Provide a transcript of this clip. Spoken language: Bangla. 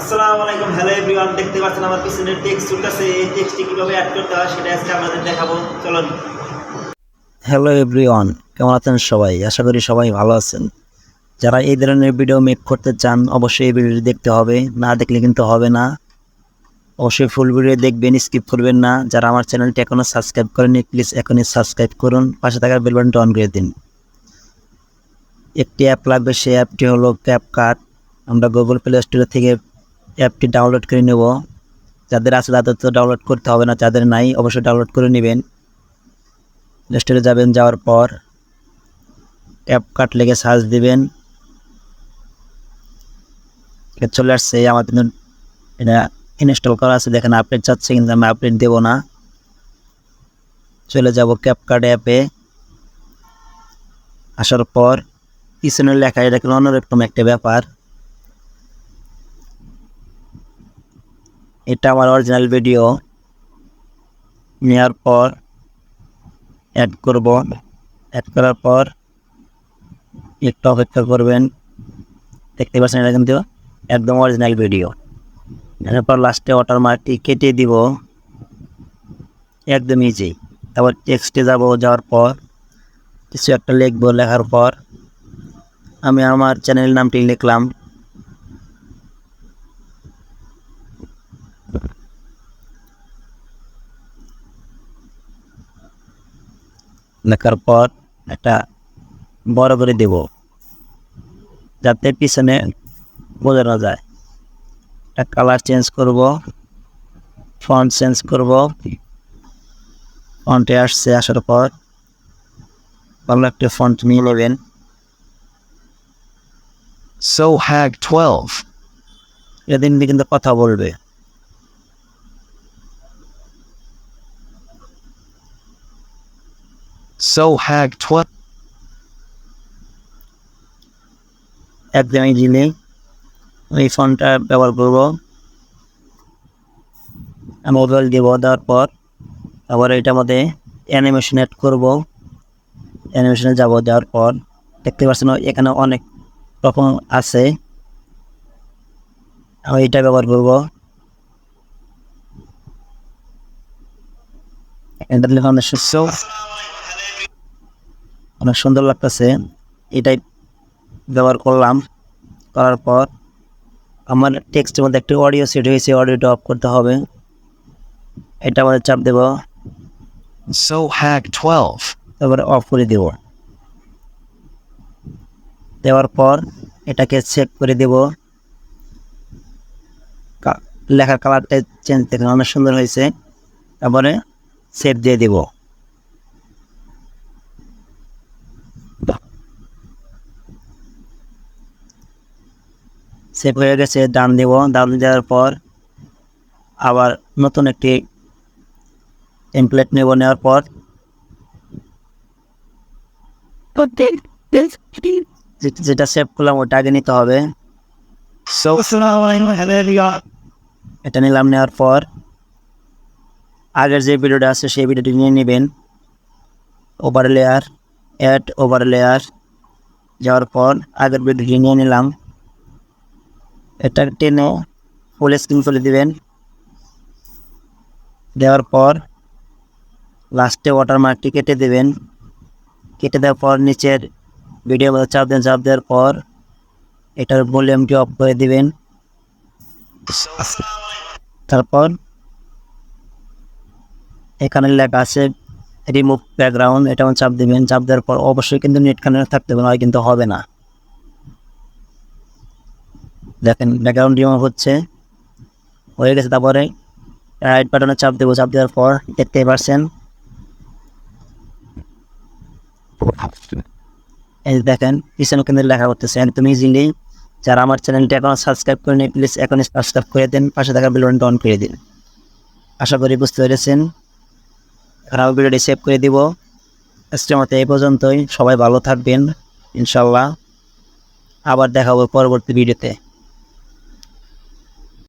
আসসালামু আলাইকুম। হ্যালো এভরিওয়ান দেখতে পাচ্ছেন আমার পিছনে টেক্সট এই কীভাবে অ্যাড করতে হয় সেটা আজকে আপনাদের দেখাবো। চলুন। হ্যালো এভরিওয়ান কেমন আছেন সবাই? আশা করি সবাই ভালো আছেন। যারা এই ধরনের ভিডিও মেক করতে চান, অবশ্যই এই ভিডিওটি দেখতে হবে। না দেখলে কিন্তু হবে না। অবশ্যই ফুল ভিডিও দেখবেন স্কিপ করবেন না। যারা আমার চ্যানেলটি এখনও সাবস্ক্রাইব করেনি প্লিজ এখনই সাবস্ক্রাইব করুন। পাশে থাকার বেল অন করে দিন। একটি অ্যাপ লাগবে, সেই অ্যাপটি হলো ক্যাপকাট আমরা গুগল প্লে স্টোর থেকে অ্যাপটি ডাউনলোড করে নেব। যাদের আছে তাদের তো ডাউনলোড করতে হবে না, যাদের নাই অবশ্যই ডাউনলোড করে নেবেন। স্টোরে যাবেন, যাওয়ার পর ক্যাপকাট লেগে সার্চ দেবেন। চলে আসছে আমার এটা ইনস্টল করা আছে। দেখেন আপডেট চাচ্ছে কিন্তু আমি আপডেট দেবো না। চলে যাব ক্যাপকাট অ্যাপে আসার পর পিছনের লেখা, এটা কিন্তু অন্যরকম একটা ব্যাপার। এটা আমার অরিজিনাল ভিডিও নেওয়ার পর অ্যাড করব। অ্যাড করার পর একটু অপেক্ষা করবেন। দেখতে পাচ্ছেন এটা কিন্তু একদম অরিজিনাল ভিডিও এরপর লাস্টে ওয়াটারমার্কটি কেটে দিব। একদম ইজি তারপর টেক্সটে যাব যাওয়ার পর, কিছু একটা লিখব লেখার পর। আমি আমার চ্যানেল নামটি লিখলাম। লেখার পর একটা বড় করে দেব যাতে পিছনে বোঝানো যায়। একটা কালার চেঞ্জ করব ফন্ট চেঞ্জ করব ফন্টে আসছে আসার পর ভালো একটা ফন্ট নিয়ে নেবেন। So Hag 12. এদিন কিন্তু কথা বলবে। So Hag 12. একদম ইজিলি এই ফোনটা ব্যবহার করব। মোবাইল দিব দেওয়ার পর আবার এটার মধ্যে অ্যানিমেশন অ্যাড করব। অ্যানিমেশনে যাব দেওয়ার পর দেখতে পাচ্ছেন এখানে অনেক রকম আছে। আমি এটা ব্যবহার করব। এটা দিলে অনেক সু- সুন্দর লাগতেছে। এটাই ব্যবহার করলাম। করার পর আমার টেক্সটের মধ্যে একটি অডিও সেট হয়েছে অডিওটা অফ করতে হবে। এটা আমাদের চাপ দেব। So Hag 12. তারপরে অফ করে দেব। দেওয়ার পর এটাকে সেভ করে দেব। লেখার কালারটা চেঞ্জ দেখুন অনেক সুন্দর হয়েছে। তারপরে সেভ দিয়ে দেব। সেভ হয়ে গেছে ডান দেব। ডান দেওয়ার পর আবার নতুন একটি টেমপ্লেট নেব নেওয়ার পর। যেটা সেভ করলাম ওটা আগে নিতে হবে। এটা নিলাম নেওয়ার পর আগের যে ভিডিওটা আছে সেই ভিডিওটি নিয়ে নেবেন। Over layer add over layer যাওয়ার পর আগের ভিডিওটি নিয়ে নিলাম। এটা টেনে ফুল স্ক্রিন করে দিবেন। দেওয়ার পর লাস্টে ওয়াটারমার্কটি কেটে দেবেন। কেটে দেওয়ার পর নিচের ভিডিও চাপ দেন, চাপ দেওয়ার পর এটার ভলিউমটি অফ করে দিবেন। তারপর এখানে লেখা আছে রিমুভ ব্যাকগ্রাউন্ড এটা চাপ দিবেন। চাপ দেওয়ার পর অবশ্যই কিন্তু নেট কানেক্ট থাকতে হবে, নয় কিন্তু হবে না। দেখেন ব্যাকগ্রাউন্ড রিমুভ হচ্ছে। হয়ে গেছে তারপরে রাইট বাটনে চাপ দেবো, চাপ দেওয়ার পর দেখতে পারছেন এই দেখেন, পিছনে কিন্তু লেখা করতেছে একদম ইজিলি যারা আমার চ্যানেলটি এখনও সাবস্ক্রাইব করে করেনি প্লিজ এখনই সাবস্ক্রাইব করে দিন, পাশে থাকা বেলনটা অন করে দিন। আশা করি বুঝতে পেরেছেন। এখন আমি ভিডিওটি সেভ করে দিব। আজকের মতো এই পর্যন্তই। সবাই ভালো থাকবেন ইনশাল্লাহ আবার দেখাবো পরবর্তী ভিডিওতে